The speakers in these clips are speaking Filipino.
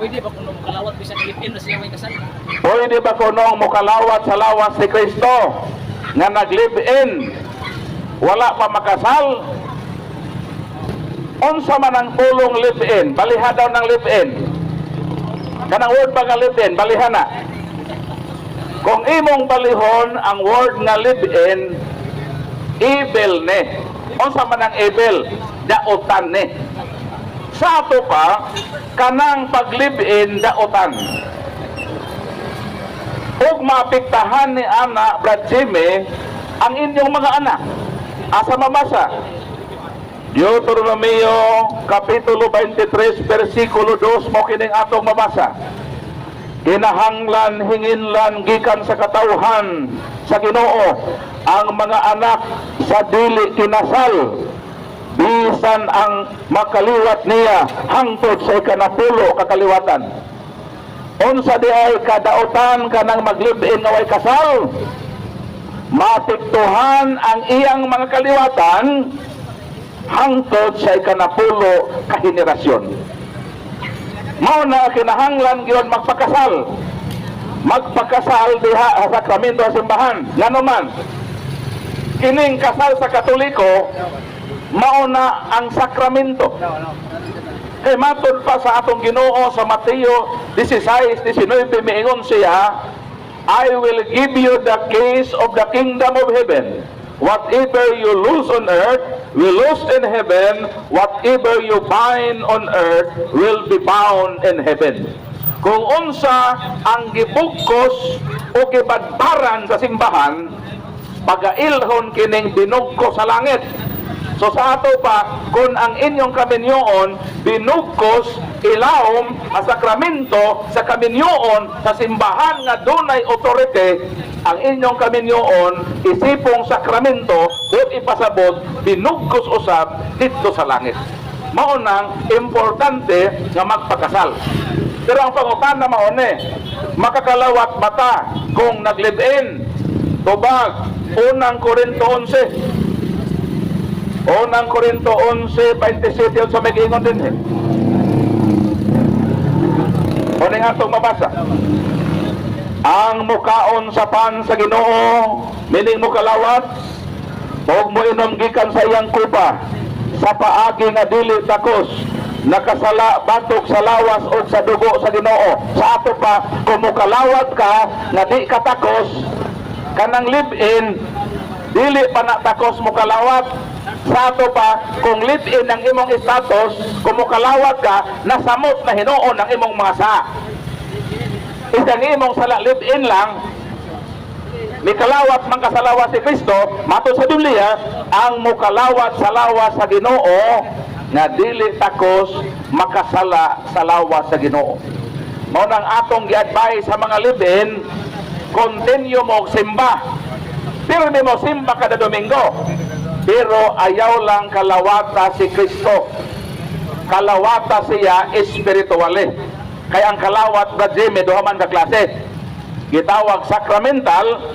Pwede ba kung kalawat bisa Pilipin na siya may kasal? Pwede ba kunong mukalawat sa lawas ni Kristo nga nag-live-in wala pa makasal? Unsa man ang tulong live-in? Baliha daw ng live-in. Kanang word ba nga live-in? Baliha na. Kung imong balihon ang word nga live-in, evil ne. Unsa man ang evil? Dautan ne. Sa ato pa, kanang pag-live-in, dautan. Ug maapektahan ni Ana, Brad Jimmy, ang inyong mga anak. Asa mabasa? Deuteronomio Kapitulo 23, versikulo 2, mo kining atong mabasa. Kinahanglan, hinginlan, gikan sa katauhan sa ginoo, ang mga anak sa dili kinasal, bisan ang makaliwat niya hangtod sa ikanapulo kakaliwatan. Unsa di ay kadautan kanang maglibin nga way kasal? Matiktuhan ang iyang mga kaliwatan hangtod sa ikanapulo ka henerasyon mao na kinahanglan gyud magpakasal. Magpakasal diha sa sakramento sa simbahan ngano kining kasal sa katoliko mao na ang sakramento Kay matod pa sa atong Ginoo sa Mateo 16, 19 miingon siya, I will give you the keys of the kingdom of heaven. Whatever you lose on earth will lose in heaven. Whatever you bind on earth will be bound in heaven. Kung unsa ang gibugkos o gibadbaran sa simbahan, pagailhon kining binugko sa langit. So sa ato pa, kung ang inyong kaminyoon binugkos, ilawom, ang sakramento sa kaminyoon sa simbahan nga dunay otorite, ang inyong kaminyoon isipong sakramento ug ipasabot binugkos usab dito sa langit. Mao nang importante nga magpakasal. Pero ang pangutana mao ni, makakalawat mata kung nag-live-in, tubag, unang Korinto 11, Unang Korinto 11, 27 yun sa may gingon din eh. O nga mabasa. Ang mukaon sa pan sa ginoo, mining mo kalawat, huwag mo inom gikan sa iyang kupa, sa paagi nga dili takos, nakasala batok sa lawas o sa dugo sa ginoo. Sa ato pa, kung mukalawat ka, nga di ka takos, kanang live-in, dili pa na takos mo kalawat sa ato pa kung live-in ang imong status kalawat ka nasamot na hinuon ang imong mga sa. Isang imong sala live-in lang. May kalawat man ka sa lawas si Kristo mato sa Biblia ang mukalawat sa lawas sa Ginoo nga dili takos makasala sa lawas sa Ginoo. Mao nang atong gi-advise sa mga live-in continue mo simba. Pero mo simba kada Domingo. Pero ayaw lang kalawata si Kristo. Kalawata siya espirituale. Kaya ang kalawat ba Jimmy, duha man ka klase. Gitawag sacramental,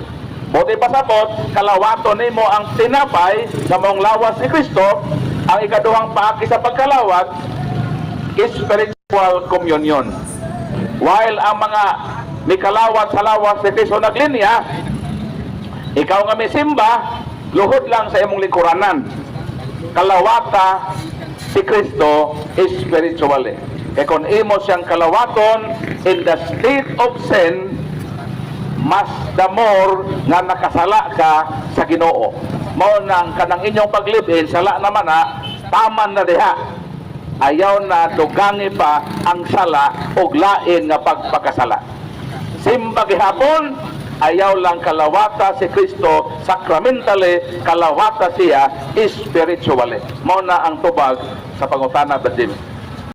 buti pasabot, kalawato nimo ang tinapay sa mong lawas ni Kristo, ang ikaduhang paaki sa pagkalawat, spiritual communion. While ang mga may kalawat sa lawas ni Kristo naglinya, ikaw nga may simba, luhod lang sa imong likuranan. Kalawata si Kristo spiritually. Kaya kung imo siyang kalawaton in the state of sin, mas the more nga nakasala ka sa Ginoo. Mao nang kanang inyong paglibin sala naman na taman na diha. Ayaw na dugangi pa ang sala og lain nga pagpakasala. Simba gihapon, ayaw lang kalawata si Kristo sacramentally, kalawata siya spiritually. Mao na ang tubag sa pangutana ba Jimmy?